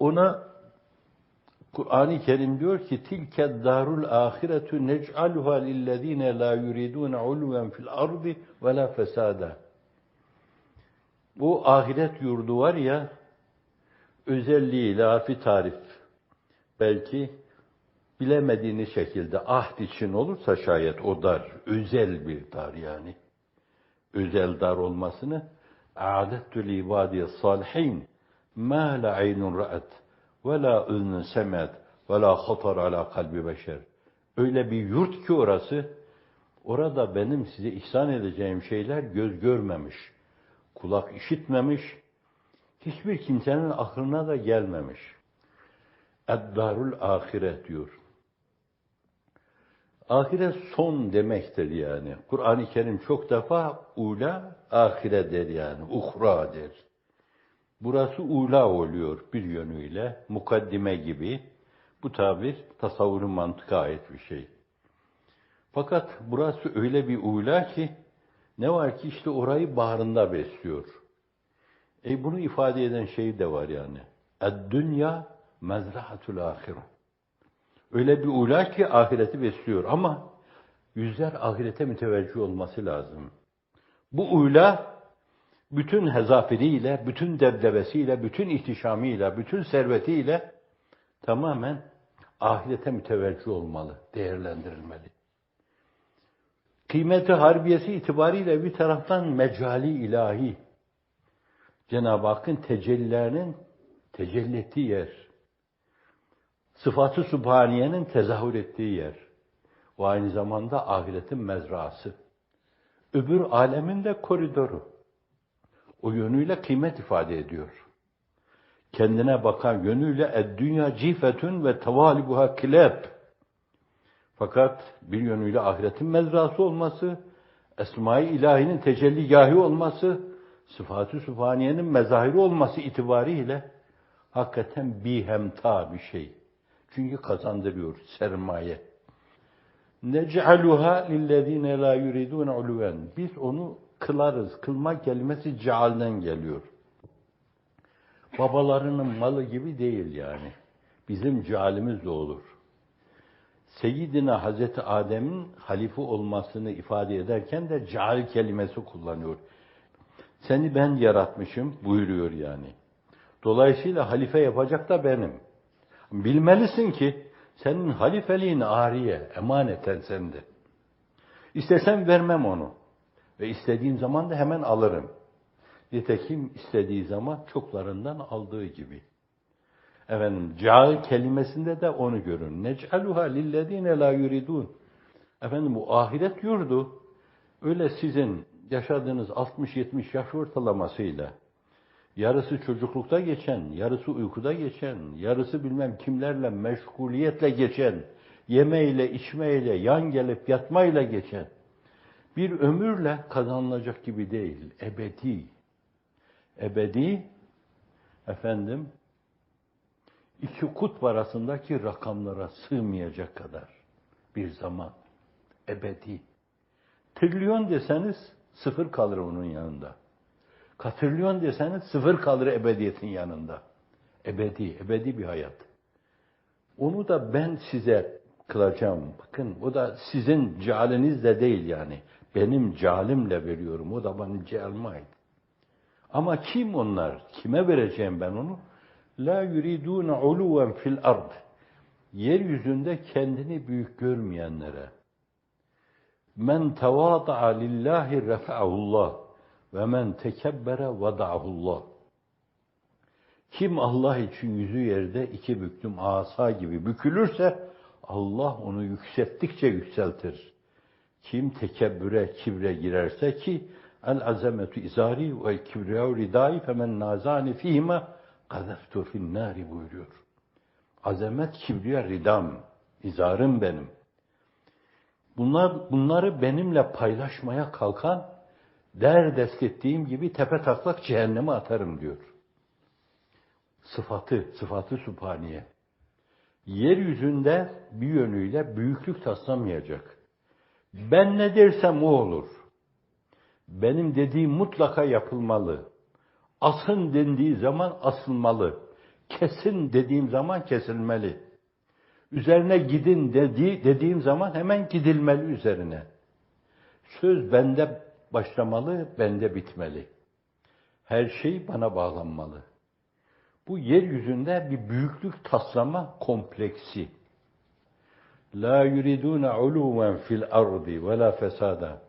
Ona Kur'an-ı Kerim diyor ki tilke darul ahiretu nec'aluha lillezine la yuridun ulven fil ardı ve la fesada. Bu ahiret yurdu var ya özelliği lafi tarif belki bilemediğiniz şekilde ahd için olursa şayet o dar, özel bir dar yani. Özel dar olmasını a'dettu li ibadiye salihin aynun ra'at ve la üznün semet ve la hatar ala kalbi beşer. Öyle bir yurt ki orası, orada benim size ihsan edeceğim şeyler göz görmemiş, kulak işitmemiş, hiçbir kimsenin aklına da gelmemiş. Eddarul ahiret diyor. Ahiret son demektir yani. Kur'an-ı Kerim çok defa ula ahire der yani. Uhra der. Burası ula oluyor bir yönüyle. Mukaddime gibi. Bu tabir tasavvurun mantıka ait bir şey. Fakat burası öyle bir ula ki ne var ki işte orayı baharında besliyor. E bunu ifade eden şey de var yani. Ed-dünya mezrahatul ahire. Öyle bir ula ki ahireti besliyor ama yüzler ahirete müteveccih olması lazım. Bu ula bütün hezafiriyle, bütün debdebesiyle, bütün ihtişamıyla, bütün servetiyle tamamen ahirete müteveccih olmalı, değerlendirilmeli. Kıymeti harbiyesi itibariyle bir taraftan mecali ilahi, Cenab-ı Hakk'ın tecellilerinin tecelli ettiği yer, sıfatı subhaniyenin tezahür ettiği yer, o aynı zamanda ahiretin mezrası, öbür alemin de koridoru, o yönüyle kıymet ifade ediyor. Kendine bakan yönüyle ed-dünya cifetün ve tavalibuha kileb. Fakat bir yönüyle ahiretin mezrası olması, esma-i ilahinin tecelligahı olması, sıfatı sübhaniyenin mezahiri olması itibariyle hakikaten bir hemta bir şey. Çünkü kazandırıyor sermaye. Nec'aluha lillezine la yuridun uluven. Biz onu kılarız. Kılma kelimesi cealden geliyor. Babalarının malı gibi değil yani. Bizim cealimiz de olur. Seyyidina Hazreti Adem'in halife olmasını ifade ederken de ceal kelimesi kullanıyor. Seni ben yaratmışım buyuruyor yani. Dolayısıyla halife yapacak da benim. Bilmelisin ki senin halifeliğin ariye, emaneten sende. İstesem vermem onu. Ve istediğim zaman da hemen alırım. Nitekim istediği zaman çoklarından aldığı gibi. Efendim, cail kelimesinde de onu görün. Nec'aluha lillezine la yuridun. Efendim bu ahiret yurdu. Öyle sizin yaşadığınız 60-70 yaş ortalamasıyla yarısı çocuklukta geçen, yarısı uykuda geçen, yarısı bilmem kimlerle meşguliyetle geçen, yemeyle, içmeyle, yan gelip yatmayla geçen bir ömürle kazanılacak gibi değil. Ebedi. Ebedi efendim iki kutb arasındaki rakamlara sığmayacak kadar bir zaman. Ebedi. Trilyon deseniz sıfır kalır onun yanında. Katrilyon deseniz sıfır kalır ebediyetin yanında. Ebedi, ebedi bir hayat. Onu da ben size kılacağım. Bakın o da sizin cealinizle değil yani. Benim calimle veriyorum. O da bana cealime ait. Ama kim onlar? Kime vereceğim ben onu? La yuridune uluven fil ard. Yeryüzünde kendini büyük görmeyenlere. Men tevada'a lillahi refa'ahullah ve men tekebbere vada'ahullah. Kim Allah için yüzü yerde iki büklüm asa gibi bükülürse Allah onu yükselttikçe yükseltir. Kim tekebbüre, kibre girerse ki el azametu izari ve kibriyav ridai femen nazani fihime kadeftu fin nari buyuruyor. Azamet, kibriya, ridam, izarım benim. Bunlar, bunları benimle paylaşmaya kalkan der dest ettiğim gibi tepe taklak cehenneme atarım diyor. Sıfatı, sıfatı subhaniye. Yeryüzünde bir yönüyle büyüklük taslamayacak. Ben ne dersem o olur. Benim dediğim mutlaka yapılmalı. Asın dendiği zaman asılmalı. kesin dediğim zaman kesilmeli. Üzerine gidin dedi, dediğim zaman hemen gidilmeli üzerine. Söz bende başlamalı, bende bitmeli. Her şey bana bağlanmalı. Bu yeryüzünde bir büyüklük taslama kompleksi. La yuriduna uluven fil ardi ve la fesada.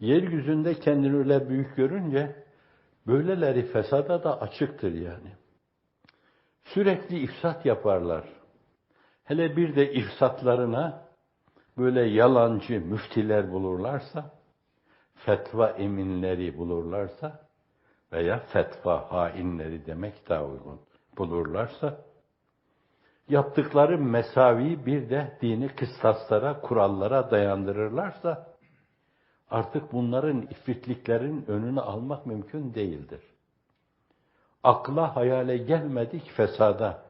Yeryüzünde kendini öyle büyük görünce böyleleri fesada da açıktır yani. Sürekli ifsat yaparlar. Hele bir de ifsatlarına böyle yalancı müftiler bulurlarsa, fetva eminleri bulurlarsa veya fetva hainleri demek daha uygun bulurlarsa, yaptıkları mesavi bir de dini kıstaslara, kurallara dayandırırlarsa, artık bunların ifritliklerin önünü almak mümkün değildir. Akla hayale gelmedik fesada,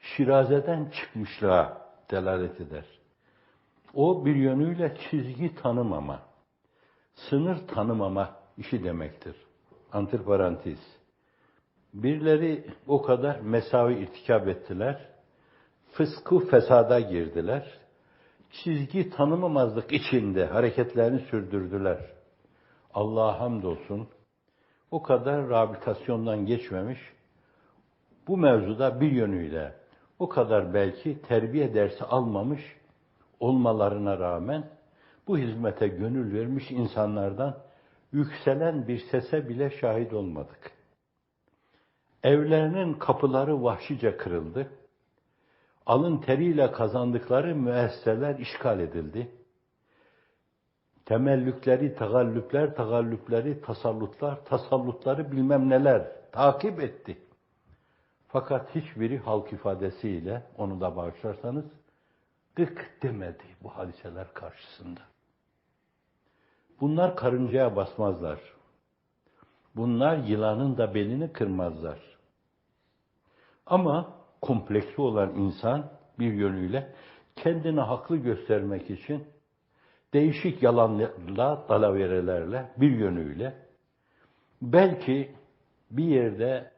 şirazeden çıkmışlığa delalet eder. O bir yönüyle çizgi tanımama, sınır tanımama işi demektir. Antiparantez. Birileri o kadar mesavi irtikap ettiler, fıskı fesada girdiler, çizgi tanımamazlık içinde hareketlerini sürdürdüler. Allah'a hamdolsun, o kadar rehabilitasyondan geçmemiş, bu mevzuda bir yönüyle o kadar belki terbiye dersi almamış olmalarına rağmen bu hizmete gönül vermiş insanlardan yükselen bir sese bile şahit olmadık. Evlerinin kapıları vahşice kırıldı. Alın teriyle kazandıkları müesseseler işgal edildi. Temellükleri, tagallüpler, tagallüpleri, tasallutlar, tasallutları bilmem neler takip etti. Fakat hiçbiri halk ifadesiyle, onu da bağışlarsanız, gık demedi bu hadiseler karşısında. Bunlar karıncaya basmazlar. Bunlar yılanın da belini kırmazlar. Ama kompleksi olan insan bir yönüyle kendini haklı göstermek için değişik yalanlarla, dalaverelerle bir yönüyle belki bir yerde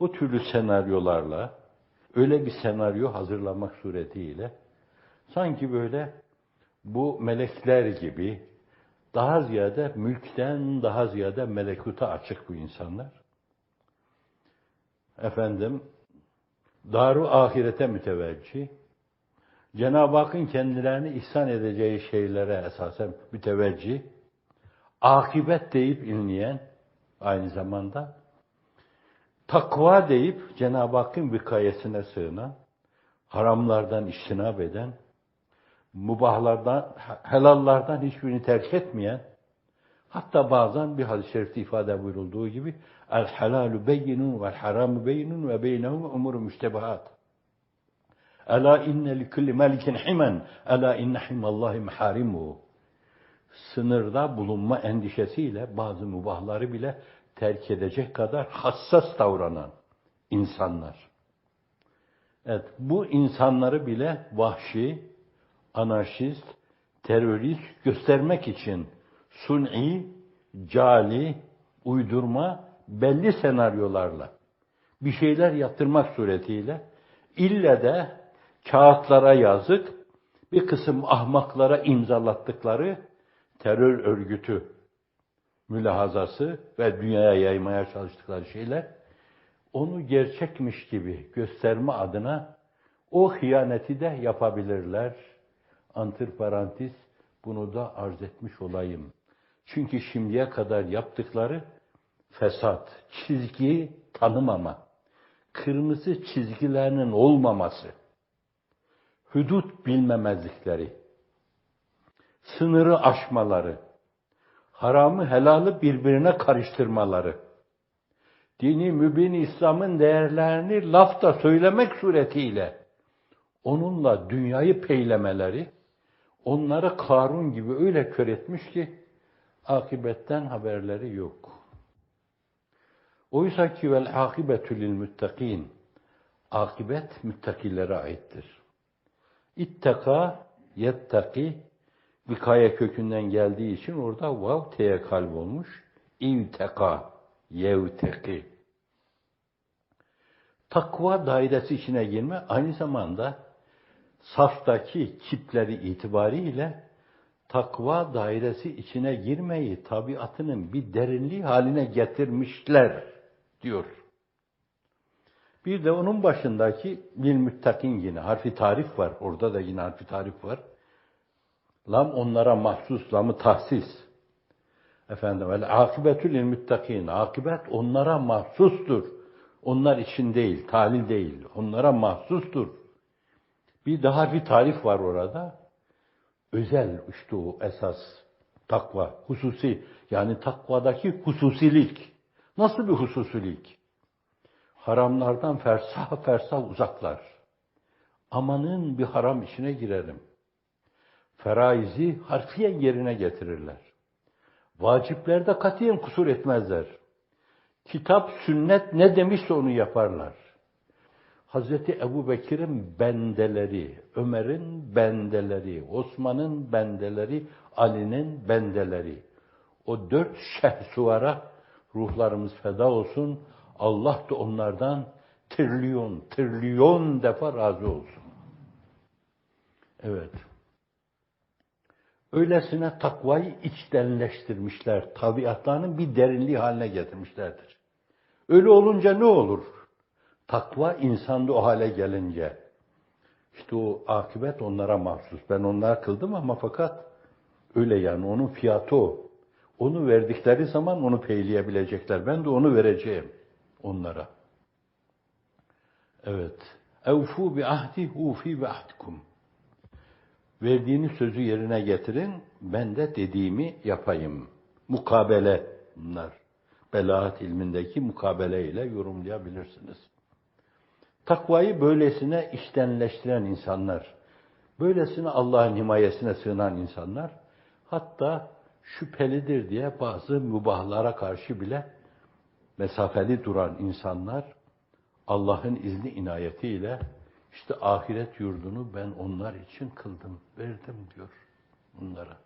o türlü senaryolarla öyle bir senaryo hazırlamak suretiyle sanki böyle bu melekler gibi daha ziyade mülkten daha ziyade melekuta açık bu insanlar. Efendim, daru ahirete müteveccih, Cenab-ı Hakk'ın kendilerini ihsan edeceği şeylere esasen müteveccih, akibet deyip inleyen aynı zamanda. Takva deyip Cenab-ı Hakk'ın vikayesine sığınan, haramlardan iştinab eden, mubahlardan, helallardan hiçbirini terk etmeyen, hatta bazen bir hadis-i şerifte ifade buyurulduğu gibi el halalu beyinun vel haramu beyinun ve beynehum umuru müştebahat. Ela inne li kulli melikin himen, ela inne himallahi meharimuhu. Sınırda bulunma endişesiyle bazı mubahları bile terk edecek kadar hassas davranan insanlar. Evet, bu insanları bile vahşi, anarşist, terörist göstermek için suni, cali, uydurma, belli senaryolarla bir şeyler yaptırmak suretiyle ille de kağıtlara yazık, bir kısım ahmaklara imzalattıkları terör örgütü mülahazası ve dünyaya yaymaya çalıştıkları şeyler onu gerçekmiş gibi gösterme adına o hıyaneti de yapabilirler. Antiparantez bunu da arz etmiş olayım. Çünkü şimdiye kadar yaptıkları fesat, çizgi tanımama, kırmızı çizgilerinin olmaması, hudut bilmemezlikleri, sınırı aşmaları, haramı helalı birbirine karıştırmaları, dini mübin İslam'ın değerlerini lafta söylemek suretiyle onunla dünyayı peylemeleri, onları Karun gibi öyle kör etmiş ki akibetten haberleri yok. Oysa ki vel akibetü lil muttakin. Akibet müttakilere aittir. İtteka yettaki Vikaye kökünden geldiği için orada vav teye kalp olmuş. İvteka, yevteki. Takva dairesi içine girme aynı zamanda saftaki kipleri itibariyle takva dairesi içine girmeyi tabiatının bir derinliği haline getirmişler diyor. Bir de onun başındaki bil müttakin yine harfi tarif var. Orada da yine harfi tarif var. Lam onlara mahsus, lamı tahsis. Efendim, el akibetü lil müttakin. Akibet onlara mahsustur. Onlar için değil, talil değil. Onlara mahsustur. Bir daha bir tarif var orada. Özel işte o esas takva, hususi. Yani takvadaki hususilik. Nasıl bir hususilik? Haramlardan fersah fersah uzaklar. Amanın bir haram içine girerim. Feraizi harfiyen yerine getirirler. Vaciplerde katiyen kusur etmezler. Kitap, sünnet ne demişse onu yaparlar. Hazreti Ebu Bekir'in bendeleri, Ömer'in bendeleri, Osman'ın bendeleri, Ali'nin bendeleri. O dört şehsuvara ruhlarımız feda olsun. Allah da onlardan trilyon, trilyon defa razı olsun. Evet. Öylesine takvayı içtenleştirmişler. Tabiatlarının bir derinliği haline getirmişlerdir. Öyle olunca ne olur? Takva insanda o hale gelince. işte o akıbet onlara mahsus. Ben onlara kıldım ama fakat öyle yani onun fiyatı o. Onu verdikleri zaman onu peyleyebilecekler. Ben de onu vereceğim onlara. Evet. Evfu bi ahdi ufi bi ahdikum. Verdiğiniz sözü yerine getirin, ben de dediğimi yapayım. Mukabele bunlar. Belaat ilmindeki mukabele ile yorumlayabilirsiniz. Takvayı böylesine iştenleştiren insanlar, böylesine Allah'ın himayesine sığınan insanlar, hatta şüphelidir diye bazı mübahlara karşı bile mesafeli duran insanlar, Allah'ın izni inayetiyle işte ahiret yurdunu ben onlar için kıldım, verdim diyor bunlara.